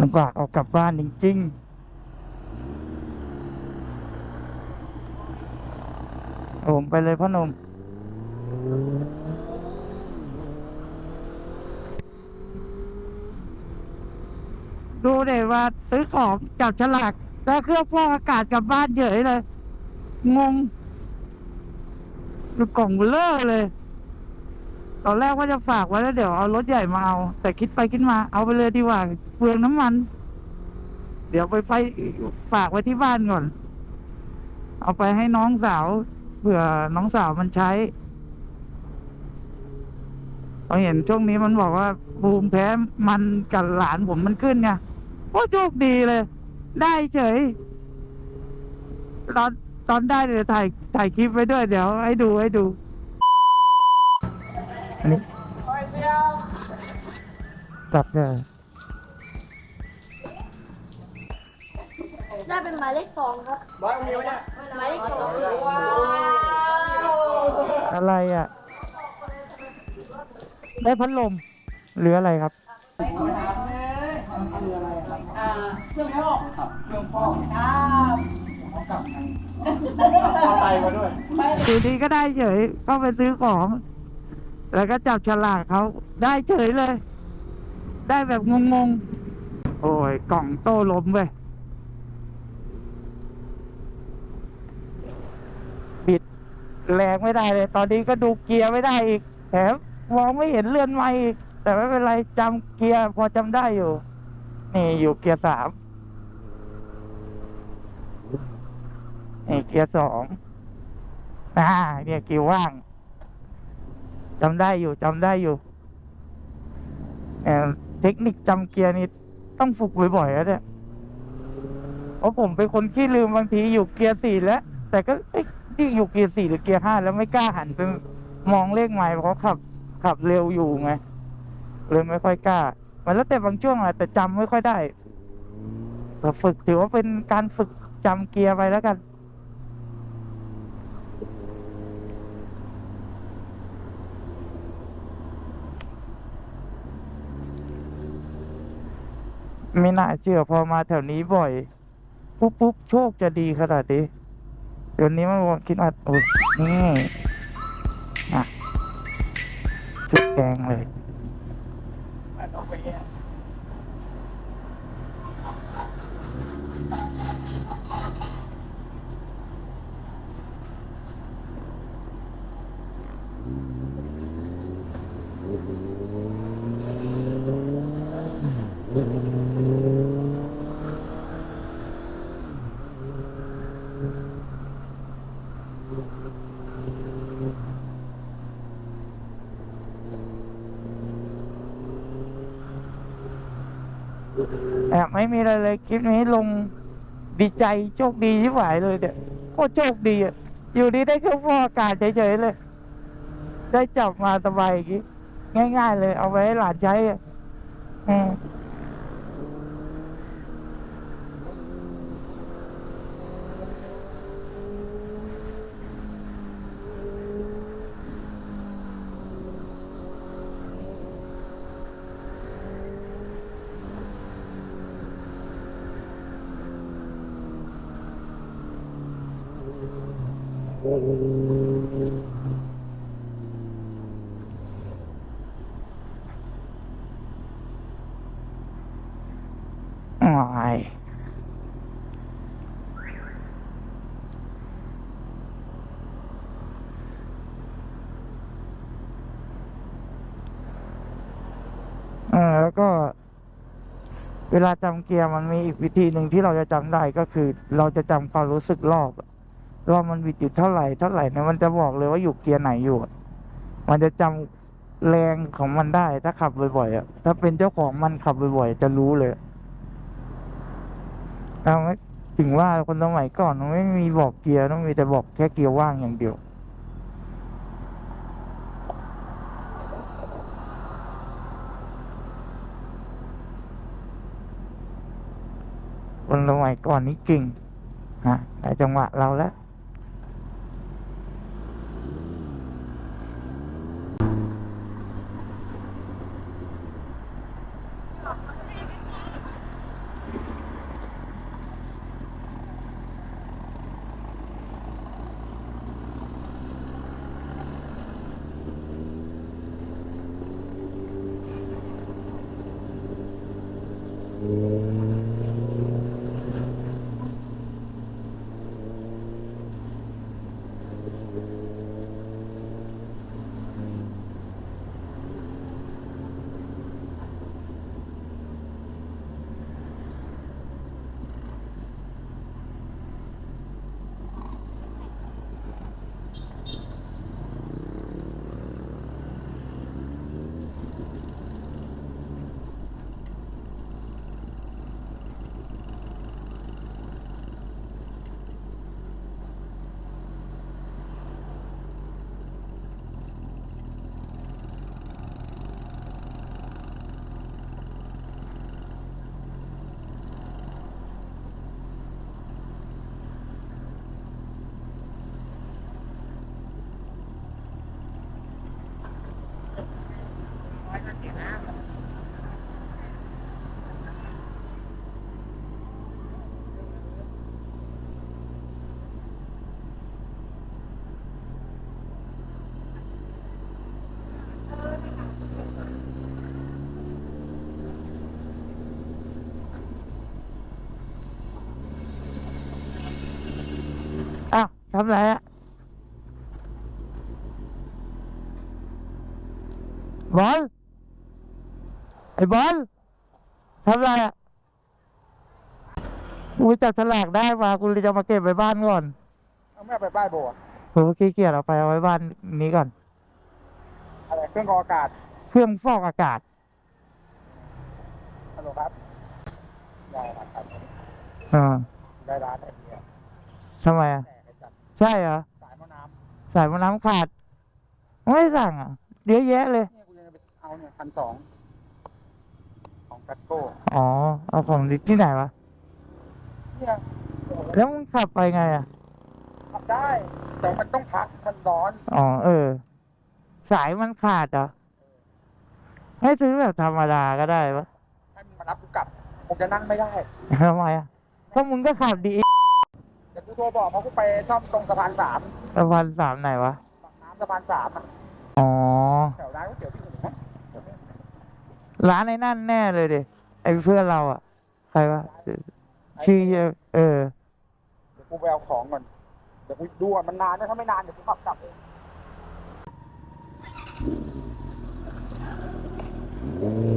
ลำบากเอากลับบ้านจริงๆเอาผมไปเลยพ่อหนุ่มดูเดี๋ยว่าซื้อของจับฉลากแล้วเครื่องฟอกอากาศกลับบ้านเฉยเลย งงดูกล่องเบลอเลย ตอนแรกว่าจะฝากไว้แล้วเดี๋ยวเอารถใหญ่มาเอา แต่คิดไปคิดมาเอาไปเลยดีกว่าเปลืองน้ำมัน เดี๋ยวไปไฟฝากไว้ที่บ้านก่อน เอาไปให้น้องสาวเผื่อน้องสาวมันใช้เราเห็นช่วงนี้มันบอกว่าภูมิแพ้มันกับหลานผมมันขึ้นไงโคตรโชคดีเลย ได้เฉย ตอนตอนได้เดี๋ยวถ่ายถ่ายคลิปไว้ด้วยเดี๋ยวให้ดูให้ดู อันนี้ จับได้ได้เป็นหมายเลขสองครับบอยมีไหมเนี่ยหมายเลขสองว้าวอะไรอะ ได้พัดลมหรืออะไรครับอ่าเครื่องฟอกครับเครื่องฟอกครับเขากลับไงมอไซค์มาด้วยอยู่ดีก็ได้เฉยเข้าไปซื้อของ แล้วก็จับฉลากเขาได้เฉยเลย ได้แบบงงๆ โอ้ย กล่องโต้ลมเว้ยบิดแรงไม่ได้เลย ตอนนี้ก็ดูเกียร์ไม่ได้อีก แถมมองไม่เห็นเลื่อนไม่อีก แต่ไม่เป็นไรจำเกียร์พอจำได้อยู่ นี่อยู่เกียร์สามนี่เกียร์สองอ่าเนี่ยเกียร์ว่าง จำได้อยู่จำได้อยู่เอ่อเทคนิคจำเกียร์นี่ต้องฝึกบ่อยๆแล้วเนี่ยเพราะผมเป็นคนขี้ลืมบางทีอยู่เกียร์สี่แล้ว แต่ก็นี่อยู่เกียร์สี่หรือเกียร์ห้าแล้วไม่กล้าหันไปมองเลขใหม่เพราะขับขับเร็วอยู่ไงเลยไม่ค่อยกล้า มันแล้วแต่บางช่วงแหละแต่จำไม่ค่อยได้ฝึกถือว่าเป็นการฝึกจำเกียร์ไปแล้วกัน ไม่น่าเชื่อพอมาแถวนี้บ่อย ปุ๊บปุ๊บโชคจะดีขนาดนี้เดี๋ยวนี้มันคิดว่าโอ้ยนี่อะชุดแกงเลยเอาไปเนี่ย แอบไม่มีอะไรเลยคลิปนี้ลงดีใจโชคดีที่หวายเลยเนี่ยโคตรโชคดีอะอยู่ดีได้เครื่องฟอกอากาศเฉยๆเลย ได้จับมาสบายอย่างงี้ง่าย ๆ เลยเอาไว้ให้หลานใช้อะอืมอ้าย เออแล้วก็เวลาจำเกียร์มันมีอีกวิธีหนึ่งที่เราจะจำได้ก็คือ เราจะจำความรู้สึกรอบ ว่ามันบิดอยู่เท่าไหร่เท่าไหร่เนี่ยมันจะบอกเลยว่าอยู่เกียร์ไหนอยู่ มันจะจำแรงของมันได้ ถ้าขับบ่อยๆอะถ้าเป็นเจ้าของมันขับบ่อยๆจะรู้เลยเอาไม่ถึงว่าคนสมัยก่อนมันไม่มีบอกเกียร์ต้องมีแต่บอกแค่เกียร์ว่างอย่างเดียวคนสมัยก่อนนี่เก่งฮะได้จังหวะเราแล้ว Mm-hmm. ทำไรอะบอลไอ้บอลทำไรอะกูจับฉลากได้มากูเลยจะมาเก็บไว้บ้านก่อนเอาแม่ไปป้ายโบอะกูขี้เกียจเอาไปเอาไว้บ้านนี้ก่อน อะไรเครื่องกรองอากาศเครื่องฟอกอากาศฮัลโหลครับได้ครับครับอ่าได้ร้านไอ้เนี่ยทำไมอะแต่ไอ้จัด ใช่เหรอสายมะน้สายมะน้ำขาด ไม่สั่งอะเยอะแยะเลยำเนี่ยกูจะไปเอาเนี่ยพันสองของซัตโก้อ๋อ เอาของที่ไหนวะ เนี่ยโอ้โหแล้วมึงขับไปไงอะ ขับได้แต่มันต้องพักมันร้อนอ๋อ เออ สายมันขาดเหรอให้ซื้อแบบธรรมดาก็ได้ปะให้มันมารับกูกลับคงจะนั่งไม่ได้ทำไมอะก็มึงก็ขับดีเดี๋ยวกู โทรบอกเพราะกูไปซ่อมตรงสะพานสามสะพานสามไหนวะ ปากน้ำสะพานสามอะอ๋อ แถวร้านก๋วยเตี๋ยวที่อื่นนะร้านไอ้นั่นแน่เลยดิไอ้เพื่อนเราอะ ใครวะชื่อเออ เดี๋ยวกูไปเอาของก่อนเดี๋ยวกูดูว่ามันนานนะถ้าไม่นานเดี๋ยวกูขับกลับเองอ